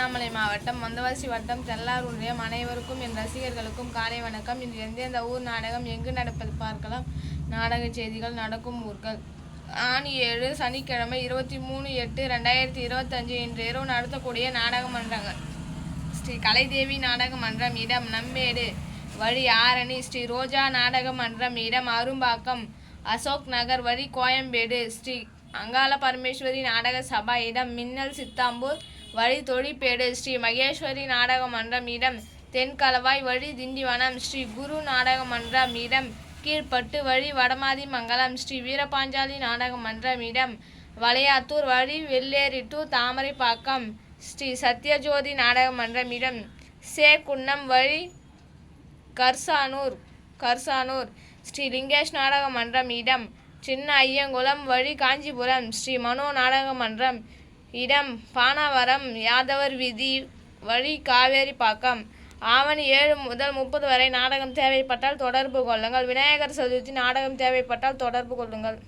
திருவண்ணாமலை மாவட்டம் மந்தவாசி வட்டம் தெல்லார் ஒன்றியம் அனைவருக்கும் என் ரசிகர்களுக்கும் காலை வணக்கம். இன்று எந்தெந்த ஊர் நாடகம் எங்கு நடப்பது பார்க்கலாம். நாடக செய்திகள் நடக்கும் ஊர்கள். ஆணி ஏழு சனிக்கிழமை இருபத்தி மூணு எட்டு ரெண்டாயிரத்தி இருபத்தஞ்சு இன்று இரவு நடத்தக்கூடிய நாடக மன்றங்கள். ஸ்ரீ கலைதேவி நாடக மன்றம் இடம் நம்மேடு வழி ஆரணி ஸ்ரீ ரோஜா நாடக மன்றம் இடம் அரும்பாக்கம். அசோக் நகர் வழி கோயம்பேடு. ஸ்ரீ அங்காள பரமேஸ்வரி நாடக சபா இடம் மின்னல் சித்தாம்பூர். வழி தொழிற்பேடு ஸ்ரீ மகேஸ்வரி நாடக மன்றம் இடம். தென்கலவாய் வழி திண்டிவனம். ஸ்ரீ குரு நாடக மன்றம் இடம். கீழ்ப்பட்டு வழி வடமாதி மங்கலம். ஸ்ரீ வீரபாஞ்சாலி நாடக மன்றம் இடம். வளையாத்தூர் வழி வெள்ளேரி டு தாமரைப்பாக்கம். ஸ்ரீ சத்யஜோதி நாடக மன்றம் இடம். சேக்குன்னம் வழி கர்சானூர் கர்சானூர். ஸ்ரீ லிங்கேஷ் நாடக மன்றம் இடம். சின்ன ஐயங்குளம் வழி காஞ்சிபுரம். ஸ்ரீ மனோ நாடக மன்றம். இடம் பானாவரம் யாதவர் வீதி வழி காவேரிப்பாக்கம் ஆவணி ஏழு முதல் முப்பது வரை நாடகம் தேவைப்பட்டால் தொடர்பு கொள்ளுங்கள். விநாயகர் சதுர்த்தி நாடகம் தேவைப்பட்டால் தொடர்பு கொள்ளுங்கள்.